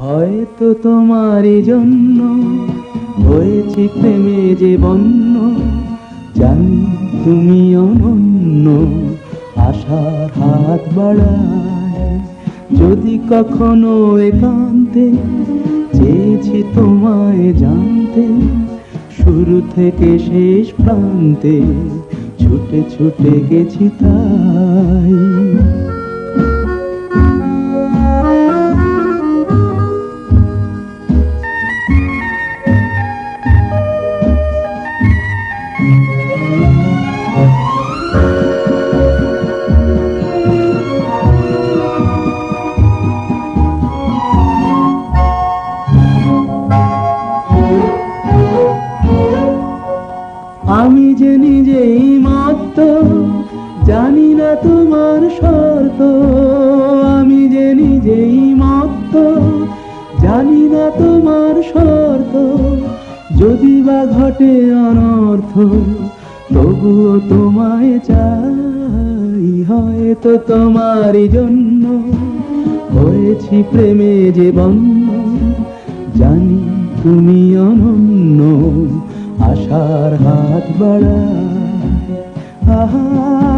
হয়তো তোমারই জন্য হয়েছি প্রেমে যে বন্য। জানি তুমি অনন্য আশার হাত বাড়ায়। যদি কখনো একান্তে চেয়েছি তোমায় জানতে, শুরু থেকে শেষ প্রান্তে ছুটে ছুটে গেছি তাই। আমি যে নিজেই মত্ত জানি না তোমার শর্ত। আমি যে নিজেই মত্ত জানি না তোমার শর্ত। যদি বা ঘটে অনর্থ, তবুও তোমায় চাই, হয়তো তোমারই জন্য। হয়েছি প্রেমে যে বন্য, জানি তুমি অনন্য, আশার হাত বাড়া আহা